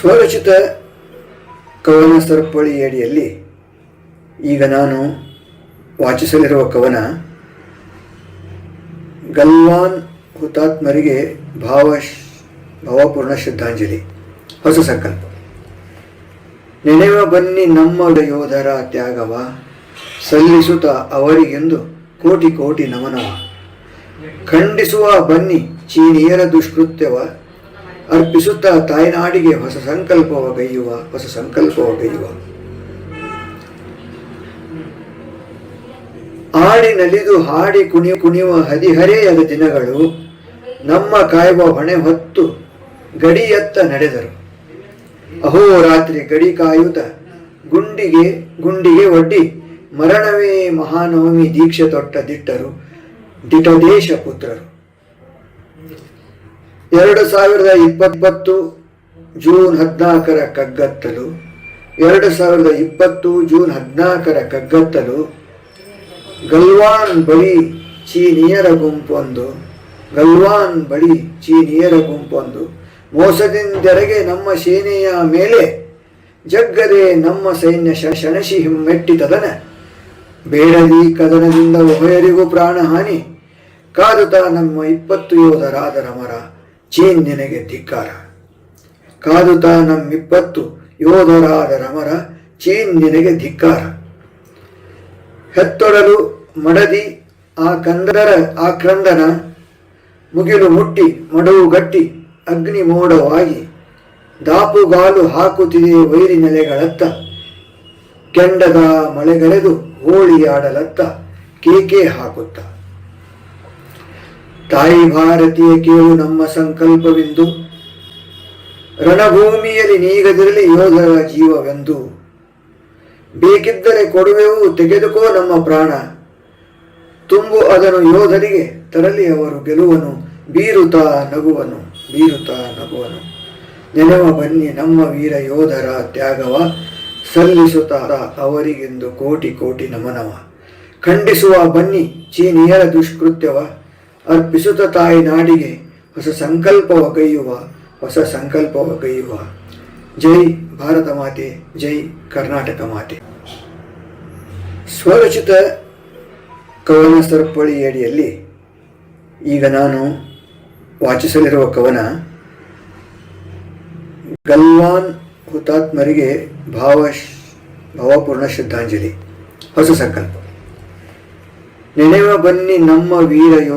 ಸ್ವರಚಿತ ಕವನ ಸರಪಳಿಯಡಿಯಲ್ಲಿ ಈಗ ನಾನು ವಾಚಿಸಲಿರುವ ಕವನ ಗಲ್ವಾನ್ ಹುತಾತ್ಮರಿಗೆ ಭಾವ ಭಾವಪೂರ್ಣ ಶ್ರದ್ಧಾಂಜಲಿ. ಹೊಸ ಸಂಕಲ್ಪ. ನೆನೆವ ಬನ್ನಿ ನಮ್ಮ ಯೋಧರ ತ್ಯಾಗವ, ಸಲ್ಲಿಸುತ್ತ ಅವರಿಗೆಂದು ಕೋಟಿ ಕೋಟಿ ನಮನವ. ಖಂಡಿಸುವ ಬನ್ನಿ ಚೀನಿಯರ ದುಷ್ಕೃತ್ಯವ ಅರ್ಪಿಸುತ್ತ ತಾಯ್ನಾಡಿಗೆ ಹೊಸ ಸಂಕಲ್ಪವ ಗೈಯುವ ಹೊಸ ಸಂಕಲ್ಪವ ಗೈಯುವ ಆಡಿ ನಲಿದು ಹಾಡಿ ಕುಣಿ ಕುಣಿಯುವ ಹದಿಹರೆಯದ ದಿನಗಳು, ನಮ್ಮ ಕಾಯುವ ಹೊಣೆ ಹೊತ್ತು ಗಡಿಯತ್ತ ನಡೆದರು. ಅಹೋರಾತ್ರಿ ಗಡಿ ಕಾಯುತ ಗುಂಡಿಗೆ ಗುಂಡಿಗೆ ಒಡ್ಡಿ ಮರಣವೇ ಮಹಾನವಮಿ ದೀಕ್ಷೆ ತೊಟ್ಟ ದಿಟ್ಟರು ದಿಟದೇಶ ಪುತ್ರರು. ಎರಡು ಸಾವಿರದ ಇಪ್ಪತ್ತು ಜೂನ್ ಹದಿನಾಲ್ಕರ ಕಗ್ಗತ್ತಲು, ಎರಡು ಸಾವಿರದ ಇಪ್ಪತ್ತು ಜೂನ್ ಹದಿನಾಲ್ಕರ ಕಗ್ಗತ್ತಲು, ಗಲ್ವಾನ್ ಬಳಿ ಚೀನಿಯರ ಗುಂಪೊಂದು, ಗಲ್ವಾನ್ ಬಳಿ ಚೀನಿಯರ ಗುಂಪೊಂದು ಮೋಸದಿಂದೆರಗೆ ನಮ್ಮ ಸೇನೆಯ ಮೇಲೆ, ಜಗ್ಗದೆ ನಮ್ಮ ಸೈನ್ಯ ಶ ಹಿಮ್ಮೆಟ್ಟಿ ಹಿಮ್ಮೆಟ್ಟಿತದನ. ಬೇಡದಿ ಕದನದಿಂದ ಉಭಯರಿಗೂ ಪ್ರಾಣಹಾನಿ. ಕಾದುತ ನಮ್ಮ ಇಪ್ಪತ್ತು ಯೋಧರಾದರ ಮರ. ಚೀನ್ ನಿನಗೆ ಧಿಕ್ಕಾರ ಕಾದುತ್ತಾ ನಮ್ಮಿಪ್ಪತ್ತು ಯೋಧರಾದ ರಮರ ಚೀನ್ ನಿನಗೆ ಧಿಕ್ಕಾರ. ಹೆತ್ತೊಡಲು ಮಡದಿ ಆ ಕಂದರ ಆ ಕ್ರಂದನ ಮುಗಿಲು ಮುಟ್ಟಿ ಮಡವು ಗಟ್ಟಿ ಅಗ್ನಿ ಮೋಡವಾಗಿ ದಾಪುಗಾಲು ಹಾಕುತ್ತಿದೆ ವೈರಿ ನೆಲೆಗಳತ್ತ. ಕೆಂಡದ ಮಳೆಗಳೆದು ಹೋಳಿಯಾಡಲತ್ತ ಕೇಕೆ ಹಾಕುತ್ತ. ತಾಯಿ ಭಾರತೀಯ ಕೇಳು ನಮ್ಮ ಸಂಕಲ್ಪವೆಂದು. ರಣಭೂಮಿಯಲ್ಲಿ ನೀಗದಿರಲಿ ಯೋಧರ ಜೀವವೆಂದು. ಬೇಕಿದ್ದರೆ ಕೊಡುವೆವು, ತೆಗೆದುಕೋ ನಮ್ಮ ಪ್ರಾಣ. ತುಂಬು ಅದನ್ನು ಯೋಧರಿಗೆ ತರಲಿ, ಅವರು ಗೆಲುವನು, ಬೀರುತ್ತಾ ನಗುವನು ಬೀರುತ್ತಾ ನಗುವನು. ನೆನವ ಬನ್ನಿ, ನಮ್ಮ ವೀರ ಯೋಧರ ತ್ಯಾಗವ, ಸಲ್ಲಿಸುತ್ತಾ ಅವರಿಗೆಂದು ಕೋಟಿ ಕೋಟಿ ನಮನವ. ಖಂಡಿಸುವ ಬನ್ನಿ, ಚೀನಿಯರ ದುಷ್ಕೃತ್ಯವ. ಅರ್ಪಿಸುತ್ತ ತಾಯಿ ನಾಡಿಗೆ ಹೊಸ ಸಂಕಲ್ಪ ಒಗೆಯುವ ಹೊಸ ಸಂಕಲ್ಪ ಒಗೆಯುವ ಜೈ ಭಾರತ ಮಾತೆ, ಜೈ ಕರ್ನಾಟಕ ಮಾತೆ. ಸ್ವರಚಿತ ಕವನ ಸರಪಳಿಯಡಿಯಲ್ಲಿ ಈಗ ನಾನು ವಾಚಿಸಲಿರುವ ಕವನ, ಗಲ್ವಾನ್ ಹುತಾತ್ಮರಿಗೆ ಭಾವ ಭಾವಪೂರ್ಣ ಶ್ರದ್ಧಾಂಜಲಿ. ಹೊಸ ಸಂಕಲ್ಪ. ನೆನೆವ ಬನ್ನಿ ನಮ್ಮ ವೀರ